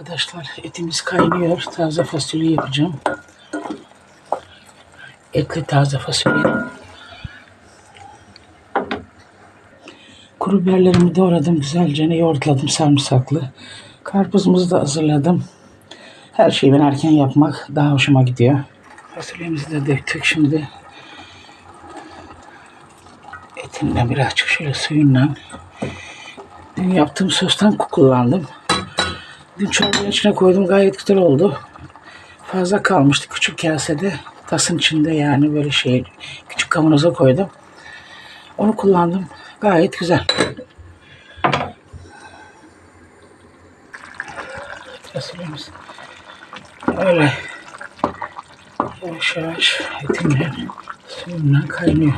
Arkadaşlar etimiz kaynıyor. Taze fasulye yapacağım. Etli taze fasulye. Kuru biberlerimi doğradım. Güzelce yoğurtladım sarımsaklı. Karpuzumuzu da hazırladım. Her şeyi ben erken yapmak daha hoşuma gidiyor. Fasulyemizi de döktük şimdi. Etinden birazcık şöyle suyundan. Dün yaptığım sostan kullandım. Çorbanın içine koydum gayet güzel oldu. Fazla kalmıştı küçük kasede. Tasın içinde yani böyle şey küçük kavanoza koydum. Onu kullandım. Gayet güzel. Fasulyemiz öyle yavaş yavaş etimle suyundan kaynıyor.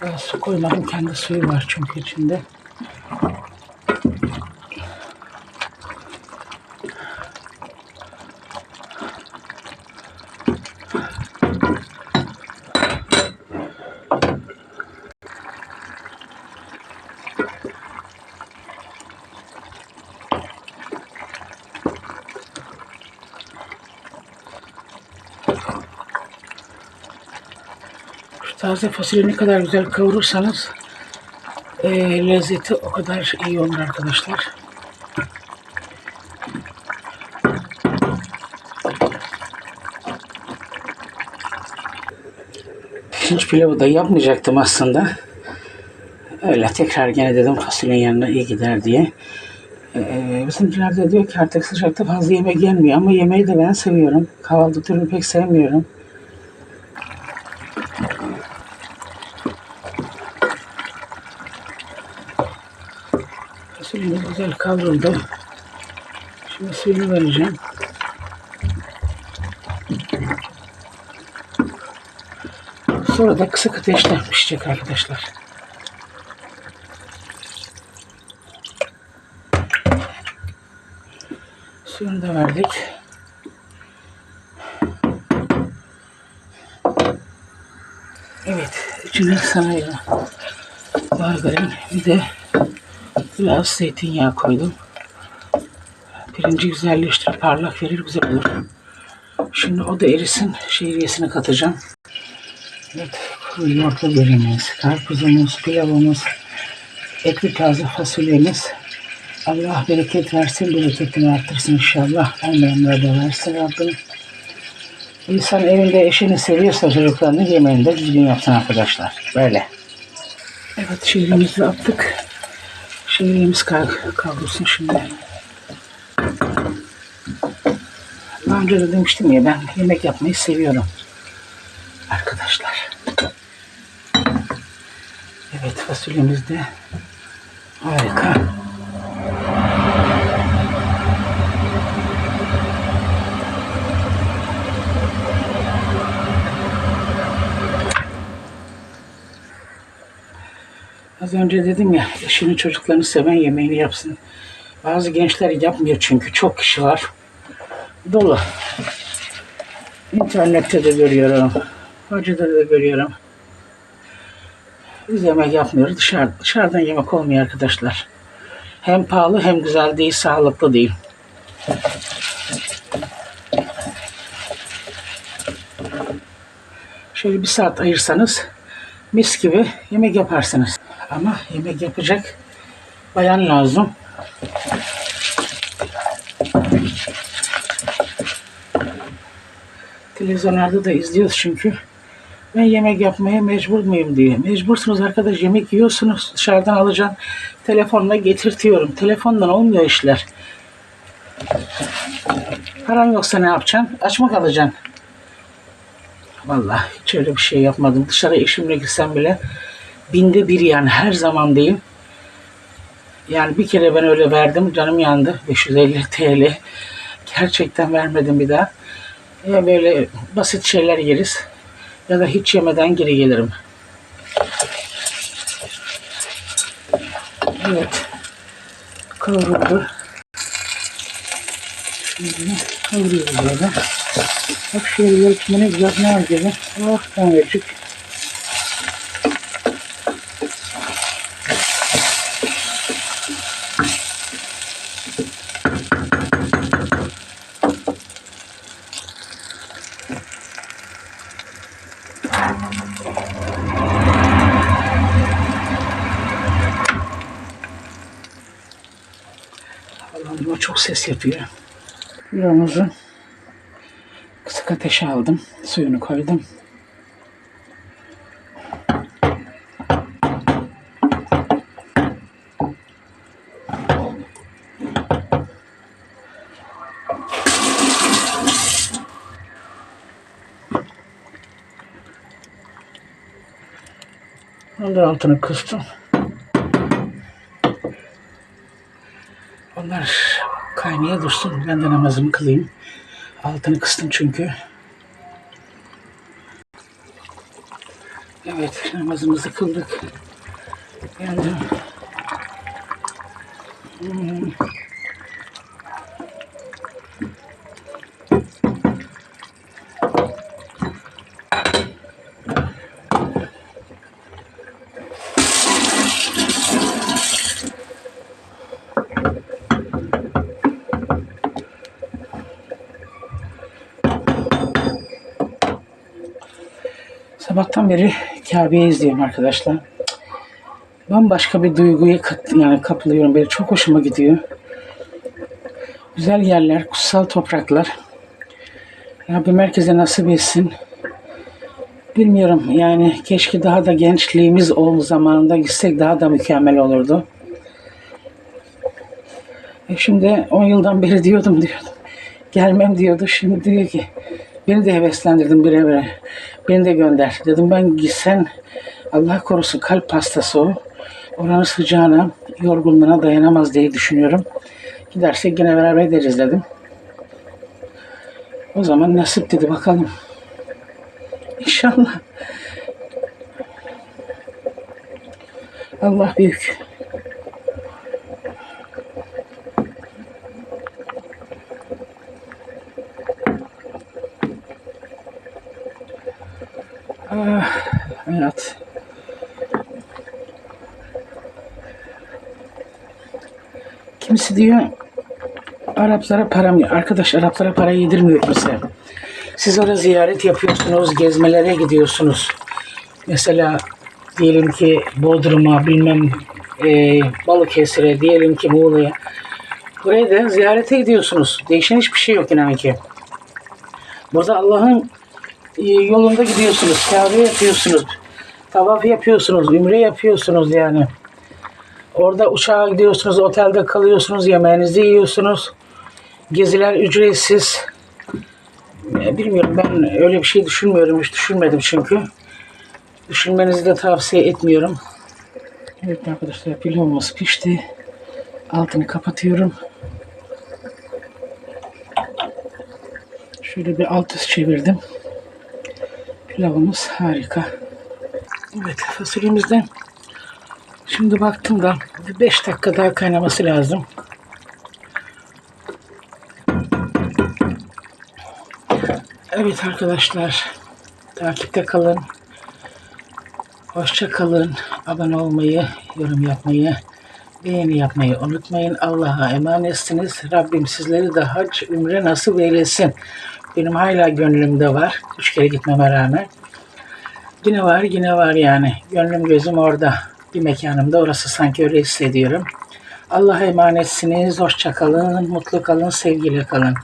Daha su koymadım. Kendi suyu var çünkü içinde. Taze fasulye ne kadar güzel kavurursanız eee, lezzeti o kadar iyi olur arkadaşlar. İkinci pilavı da yapmayacaktım aslında. Öyle tekrar gene dedim fasulyenin yanına iyi gider diye. Ee, bizimkiler de diyor ki artık sıcakta fazla yemek yenmiyor ama yemeği de ben seviyorum. Kahvaltı türünü pek sevmiyorum. Fasulyemiz güzel kavruldu. Şimdi suyunu vereceğim. Sonra da kısık ateşte pişecek arkadaşlar. Suyunu da verdik. Evet, içine sarayla margarin bir de biraz zeytinyağı koydum. Pirinci güzelleştirip parlak verir güzel olur. Şimdi o da erisin. Şehriyesini katacağım. Evet, kuru yoğurtlu böreğimiz, karpuzumuz, pilavımız, etli taze fasulyemiz. Allah bereket versin, bereketini arttırsın inşallah. Olmayanlara da versin Rabbim. İnsan evinde eşini seviyorsa çocuklarını yemeğini de düzgün yapsın arkadaşlar. Böyle. Evet şehrimizi attık. Şehrimiz kav- kavrulsun şimdi. Daha önce de demiştim ya ben yemek yapmayı seviyorum. Arkadaşlar. Evet fasulyemiz de harika. Az önce dedim ya eşini çocuklarını seven yemeğini yapsın. Bazı gençler yapmıyor çünkü çok kişi var. Dolu. İnternette de görüyorum. Hacıda da görüyorum. Biz yemek yapmıyoruz. Dışarı, dışarıdan yemek olmuyor arkadaşlar. Hem pahalı hem güzel değil, sağlıklı değil. Şöyle bir saat ayırsanız mis gibi yemek yaparsınız. Ama yemek yapacak bayan lazım. Televizyonlarda da izliyoruz çünkü. Ben yemek yapmaya mecbur muyum diye. Mecbursunuz arkadaş yemek yiyorsunuz dışarıdan alacaksın. Telefonla getirtiyorum. Telefondan olmuyor işler. Paran yoksa ne yapacaksın? Aç mı kalacaksın? Vallahi hiç öyle bir şey yapmadım. Dışarı eşimle gitsem bile binde bir yani her zaman değil. Yani bir kere ben öyle verdim. Canım yandı. 550 TL. Gerçekten vermedim bir daha. Ya böyle basit şeyler yeriz. Ya da hiç yemeden geri gelirim. Evet. Kavruldu. Şimdi kavuruyoruz böyle. Bak şöyle ne güzel ne yapacağız? Oh tanecik. Allah'ım o çok ses yapıyor. Pilavımızı kısık ateşe aldım. Suyunu koydum. Ondan altını kıstım. Onlar kaynaya dursun. Ben de namazımı kılayım. Altını kıstım çünkü. Evet namazımızı kıldık. Geldim. Sabahtan beri Kabe'yi izliyorum arkadaşlar. Bambaşka bir duyguya yani kapılıyorum. Böyle çok hoşuma gidiyor. Güzel yerler, kutsal topraklar. Rabbim herkese nasip etsin. Bilmiyorum yani keşke daha da gençliğimiz o zamanında gitsek daha da mükemmel olurdu. E şimdi 10 yıldan beri diyordum diyordum. Gelmem diyordu. Şimdi diyor ki beni de heveslendirdin bir eve. Beni de gönder. Dedim ben gitsen Allah korusun kalp hastası o. Oranın sıcağına, yorgunluğuna dayanamaz diye düşünüyorum. Gidersek yine beraber ederiz dedim. O zaman nasip dedi bakalım. İnşallah. Allah büyük. Ah, hayat. Kimisi diyor Araplara param arkadaş Araplara para yedirmiyor kimse. Siz orada ziyaret yapıyorsunuz, gezmelere gidiyorsunuz. Mesela diyelim ki Bodrum'a, bilmem e, Balıkesir'e, diyelim ki Muğla'ya. Buraya da ziyarete gidiyorsunuz. Değişen hiçbir şey yok inan ki. Burada Allah'ın yolunda gidiyorsunuz. Kabe yapıyorsunuz. Tavaf yapıyorsunuz. Ümre yapıyorsunuz yani. Orada uçağa gidiyorsunuz. Otelde kalıyorsunuz. Yemeğinizi yiyorsunuz. Geziler ücretsiz. E, Bilmiyorum ben öyle bir şey düşünmüyorum. Hiç düşünmedim çünkü. Düşünmenizi de tavsiye etmiyorum. Evet arkadaşlar pilavımız pişti. Altını kapatıyorum. Şöyle bir alt üst çevirdim. Pilavımız harika. Evet fasulyemizden şimdi baktım da 5 dakika daha kaynaması lazım. Evet arkadaşlar takipte kalın. Hoşça kalın. Abone olmayı, yorum yapmayı, beğeni yapmayı unutmayın. Allah'a emanetsiniz. Rabbim sizleri de hac, ümre nasip eylesin. Benim hala gönlümde var. Üç kere gitmeme rağmen. Yine var, yine var yani. Gönlüm gözüm orada. Bir mekanımda orası sanki öyle hissediyorum. Allah'a emanetsiniz. Hoşça kalın, mutlu kalın, sevgiyle kalın.